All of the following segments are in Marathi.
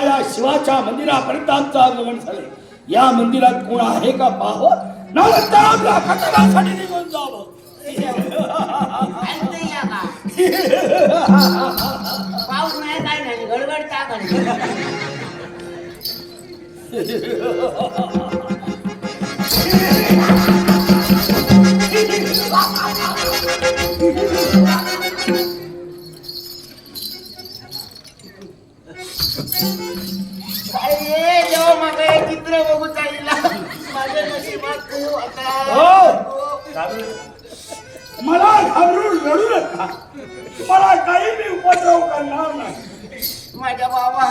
आता या शिवाच्या मंदिरापर्यंत आमचं आगमन झाले या मंदिरात कोण आहे का पाहो? नवतर आपल्या खटकासाठी निघून जावं. पाऊस नाही काय नाही गडबड मला घाबरून रडू नका. मला काही मी उपद्रव करणार नाही. माझ्या बाबा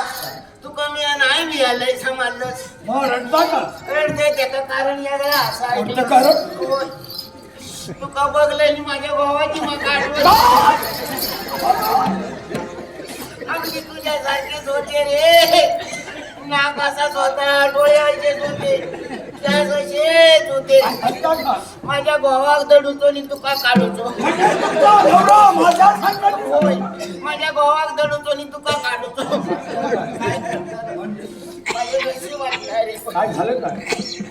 तू कमी नाही मी आलंय समजलंच मग रडता का? रडते त्याचं कारण असं आहे. कारण? तू का बघलंय आणि माझ्या भावाची मग आठवण अगदी तुझ्यासारखेच होते रे. नाक असाच होता डोळे होते. त्यास असेच होते. माझ्या भावाक दडूतो आणि तुका काढूचो. माझ्या संकटी होय माझ्या भावाक दडूतो आणि तुका काढूचो. काय झालं काय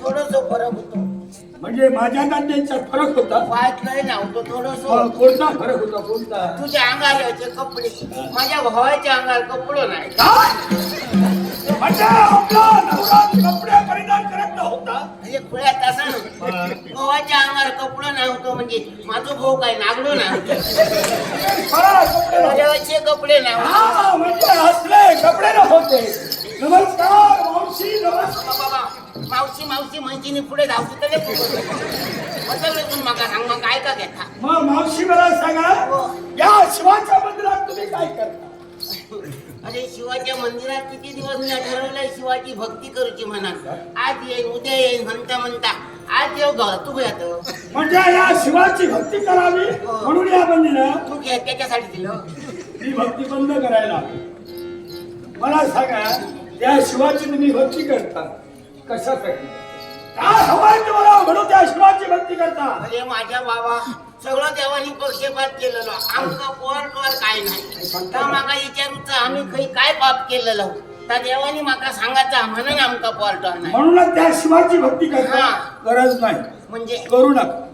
थोडंसं फरक होतो. म्हणजे माझ्या नात्यांच्यात फरक होता? वाहत नाही नव्हतो थोडस. अं, कोणता फरक होता कोणता? तुझ्या अंगाचे कपडे. माझ्या भावाच्या अंगावर कपडो नाही. म्हणजे आपला नवरा कपडे परिधान करत नव्हता? म्हणजे खुळ्या तसा भावाच्या अंगावर कपडो नव्हतो म्हणजे माझं भाऊ काय नागडो नव्हतो खरा कपडे. माझ्यावरचे कपडे नव्हते हा म्हणजे असले कपडे नव्हते नमस्कार मावशी नमस्कार. बाबा मावशी मावशी म्हणशीने पुढे धावतो तर. बदललं तुम्ही मका सांग मग काय का घेता मग मावशी मला सांगा या शिवाच्या मंदिरात तुम्ही काय करता? अरे शिवाच्या मंदिरात किती दिवस मी ठरवलंय शिवाची भक्ती करूची म्हणा आज येईन उद्या येईन म्हणता म्हणता. आज ग तू म्हणजे या शिवाची भक्ती करावी म्हणून या मंदिरात तू घे त्याच्यासाठी दिलं. मी भक्ती बंद करायला. मला सांगा त्या शिवाची तुम्ही भक्ती करता? कशासाठी? काय हवाय तुम्हाला म्हणून त्या शिवाची भक्ती करता? अरे माझ्या बाबा सगळं देवानी पक्षपात केलेलं. आमका पोर कर काय नाही. तर माका विचारूच आम्ही काही काय पाप केलेलं? त्या देवानी माका सांगायचा म्हणून आमका पोर नाही म्हणूनच त्या शिवाची भक्ती करता? हा. गरज नाही. म्हणजे? करू नका.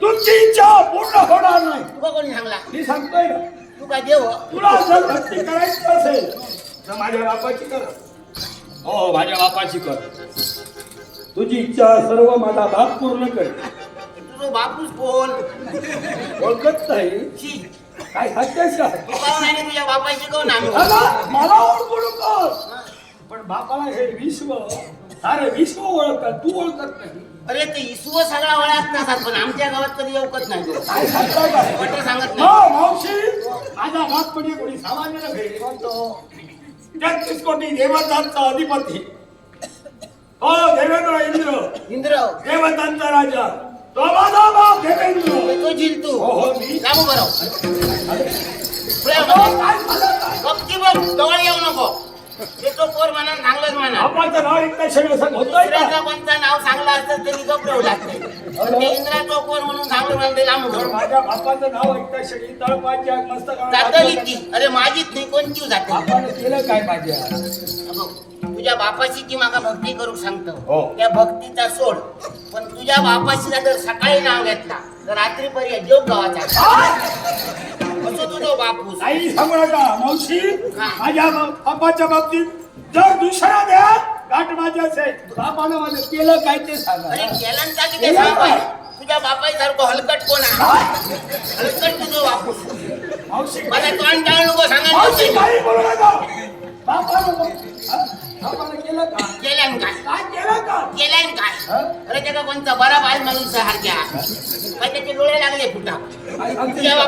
तुमची इच्छा पूर्ण होणार नाही. तुका कोणी सांगला? मी सांगतोय ना. तू काय देव? तुला जर भक्ती करायची असेल तर माझ्या बापाची कर. हो माझ्या बापाची कर. तुझी इच्छा सर्व माझा बाप पूर्ण कर तुझं बापूस कोण? ओळखत नाही. शी. काय सत्याशी आहे? तू काहून नाही तुझ्या बापाशी कोण दादा, मला ओळखू नकोस. पण बापाला हे विश्व सारे विश्व ओळखतात तू ओळखत नाही. अरे ते इसव सगळा वळात नसतात पण आमच्या गावात कधी येऊकच नाही तो. काय सांगता सांगत हो नाही मावशी. माझा बाप म्हणजे कोणी सामान्य नव्हे म्हणतो तेहतीस कोटी देवतांचा अधिपती. हो देवेंद्र इंद्र. इंद्र. देवतांचा राजा. तो माझा बाप देवेंद्र. तो झिल तू. हो हो मी. जाऊ बरं पुढे हो, नको. काय झालं? बघ. जवळ येऊ नको. ते तो पोर म्हणा चांगलंच म्हणा. बापाचं नाव एकटा सगळं सांग होतोय दुसऱ्याचं का कोणतं नाव सांगलं असतं तरी गपरवू लागते. ते इंद्राचं पोर म्हणून सांगलं म्हणते लांब तर धरून. माझ्या बापाचं नाव एकटा सगळी तळपाची आग मस्त जातं लिहिती अरे माझीच नाही कोणती जाते? बापाने केलं काय माझ्या? बघ, तुझ्या बापाशी जी माका भक्ती करू सांगतो. हो. त्या भक्तीचा सोड. पण तुझ्या बापाशी जर सकाळी नाव घेतला तर रात्रीपर्यंत जोग गावाचा. असं तुझं बापूस. आई सांगू नका. मावशी. माझ्या बापाच्या बाबतीत जर दुसरा द्या गाठ माझ्या असेल. बापानं माझं केलं काय ते सांगा. अरे केलांचा की ते सांग बाई. तुझ्या बापासारखं हलकट कोण आहे? हलकट तुझं बापूस. मावशी मला तोंड टाळू नको मावशी सांगा काही बोलू नका. बापानं हा? बापानं केलं का? केल्यान काय? काय केलं का? केल्यान काय? अरे त्याचा कोणता बरा बाल म्हणून सारख्या मग त्याचे डोळे लागले आई सांगते तुझ्या का?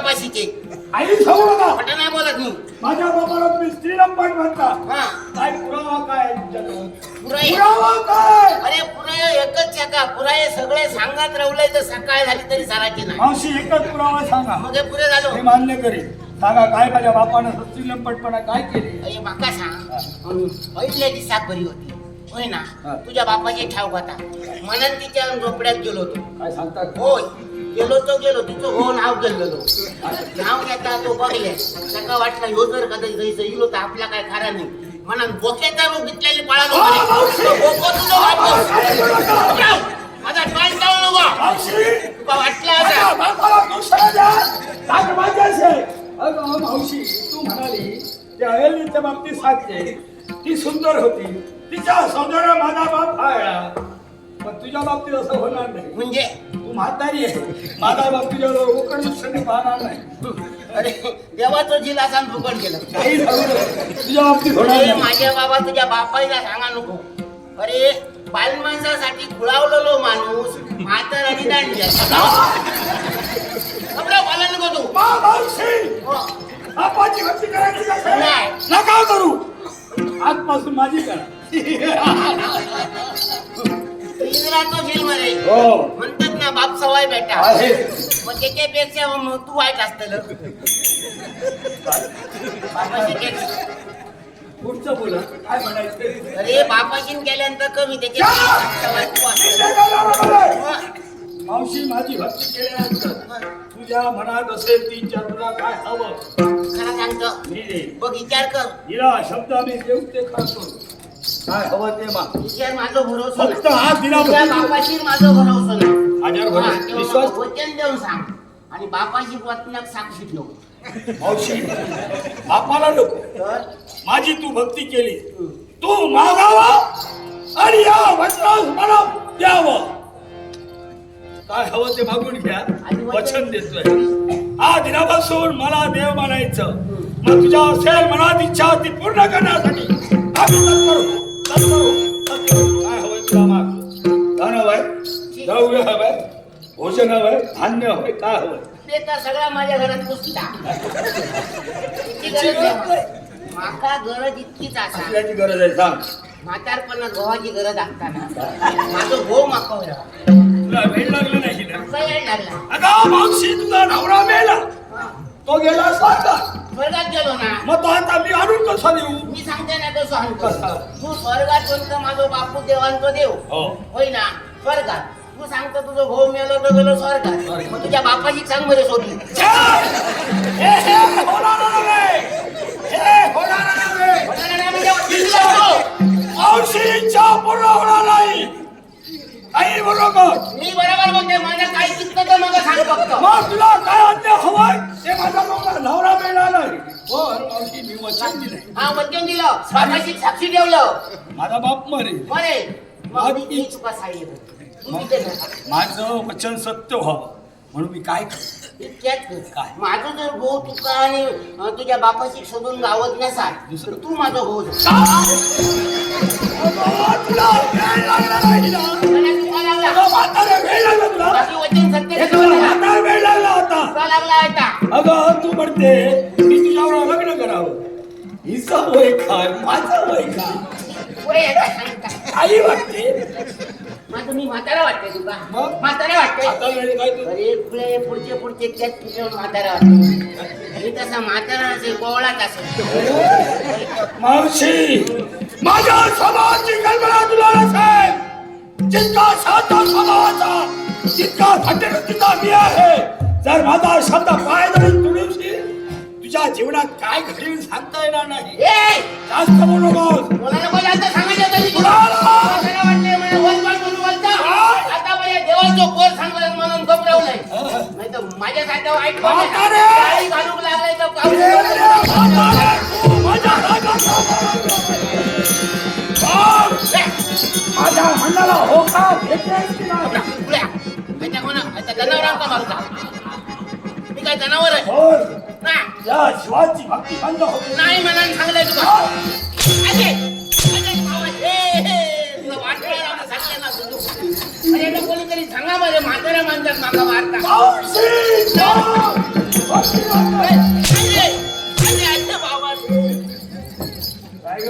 आई सांगू नका. फटा नाही बोलत मी माझ्या बापाला तुम्ही स्त्रीलंपट म्हणता. हा. काय पुरावा काय तुमच्याजवळ? पुराई पुरावा काय? अरे पुरा एकच का? पुरा हे सगळे सांगत राहुलय तर सकाळ झाली तरी साराची नाही. मावशी एकच पुरावा सांगा. मग हे पुरे झालो. हे मान्य करेल सांगा काय माझ्या बापानं स्त्रीलंपटपणा काय केली? अरे माका सांग. पहिल्या दिवसात बरी होती. होय ना? हा. तुझ्या बापाचे ठाव होता. म्हणून तिच्या झोपड्यात गेलो होतो. काय सांगता? होय. गेलो तो गेलो तिचं हो नाव गेलेलो नाव घेता तो बघले. त्याका वाटलं ह्यो जर कधी जायचं इलो तर आपला काय खरा नाही. म्हणा बोक्याचा रूप घेतलेली पळा ओ, मावशी! बोको तुझं वापस मावशी, बोलू नका. माझा पाय जाऊ नको. मावशी. तुका वाटलं. अगं मावशी तू म्हणाली त्या बाबतीत सांगते. ती सुंदर होती. तिच्या सौंदर्य माझा बाप फाळला पण तुझ्या बाबतीत असं होणार नाही. म्हणजे? म्हातारी आहे. माझा बाप तुझ्यावर उकड दुसऱ्याने पाहणार नाही. अरे देवाचं जिल असा फुकट गेलं. काही झालं नाही. तुझ्या बाबतीत होणार अरे नाही. माझ्या बाबा तुझ्या बापाईला सांगा नको. अरे बालमाणसासाठी खुळावलेलो माणूस म्हातर आणि दांडल्या खबरा बोला नको तू. मा मावशी! हो. बापाची भक्ती करायची का काय? नाही. नका करू. आजपासून माझी करा. हो. ना बाप सवाय बेटा. आहे. मग त्याच्यापेक्षा मग तू वाईट असतं बापाशी केलं. पुढचं बोला. काय म्हणायचं? अरे बापाशी केल्यानंतर कमी सवाय तू. मावशी माझी भक्ती केल्यानंतर तुझ्या मनात असेल ती तुला काय हवं? खरं सांगतो. मी देईन. बघ विचार कर. हिला शब्द आम्ही देऊ ते खातो. काय हवं ते मा विचार माझं भरोसा. फक्त दिला तुझ्या. बापाशी माझं भरोसा नाही. माझ्यावर भरोसा. तेव्हा विश्वास मला वचन देऊन सांग. आणि बापाशी मावशी बापाला नको. तर? माझी तू भक्ती केली. तू मागावा आणि या वचनास मला द्यावं. काय हवं ते मागून घ्या. वचन देतोय. हा दिनापासून मला देव मानायचं. मग तुझ्या असेल मनात इच्छा ती पूर्ण करण्यासाठी आम्ही तत्पर होऊ, तत्पर होऊ, तत्पर होऊ. काय हवंय तुला माग द्रव्य हवंय भोजन हवंय धान्य हवंय काय हवंय? ते तर सगळा माझ्या घरात पुसता. इतकी गरज. माका गरज इतकीच असा आपल्याची गरज आहे सांग. म्हातारपणात गव्हाची गरज असताना. माझं गो माकवलं तुला वेळ लागला नाही ना काय वेळ लागला. अगं मावशी तुझा नवरा मेला. हा. तो गेला स्वाता स्वर्गात गेलो ना. मग तो आता मी आणून कसा देऊ? मी सांगते ना कसं कसा? सांगतो तू स्वर्गात कोणतं माझं बापू देवांतो देव. हो. होय ना? स्वर्गात. तू सांगतो तुझं भाऊ मेलो तर गेलो स्वर्गात मग तुझ्या बापाची सांगमध्ये सोडली इच्छा पूर्ण होणार नाही. काही मी बरोबर बोलते माझं काय चुकतं तर मग सांग फक्त. मग तुला काय अन्य हवंय? ते माझा नवरा नवरा मेला नाही. हो मी वचन दिलंय. हा वचन दिलं. बापाशी साक्षी ठेवलं. माझा बाप मरे बरे मग मी चुका सांगितलं. माझं वचन सत्य व्हावं. म्हणून मी काय करतो इतक्यात. काय? माझं जर भाऊ तुका आणि अं, तुझ्या बापाशी शोधून गावत नसाल तर तू माझं भाऊ मला तुका लागला. बाकी वचन सत्य हे वेळ लागला होता तुका लागला आता. अगं तू म्हणते मी तुझ्यावर लग्न करावं. हिचं वय काय माझं वय काय पुढे येता सांगता. काही वाटते मग तुम्ही म्हातारा वाटते तुका. मग? म्हातारा वाटते आता वेळ काय तू अरे पुढे पुढचे पुढचे त्यात तुझ्या म्हातारा वाटते मी तसा म्हातारा असेल कोवळाच असेल. मावशी माझ्या स्वभावाची कल्पना तुला नसेल जितका शांत स्वभावाचा जितका थंडीचा मी आहे. जर माझा शब्द पाय धरून तुडवशील तुझ्या जीवनात काय घडेल सांगता येणार नाही. ए! जास्त बोलू नकोस. कोणाला सांगायचं? कुणाला? म्हातारा वाटते मला वन वन म्हणून बोलता. काय? आता माझ्या देवाचं कोण सांगलं म्हणून घबरवलंय? नाही तर वाईट म्हातारे! काही घालूक लागलाय तर तू माझ्या माझ्या म्हणणाला होका मारता मी काय जनावर आहे बोल, ना या शिवाची भक्ती बंद होते. नाही म्हणून सांगलंय तुला. बरं म्हाताऱ्या माणसात मागा मारता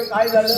काय झालं?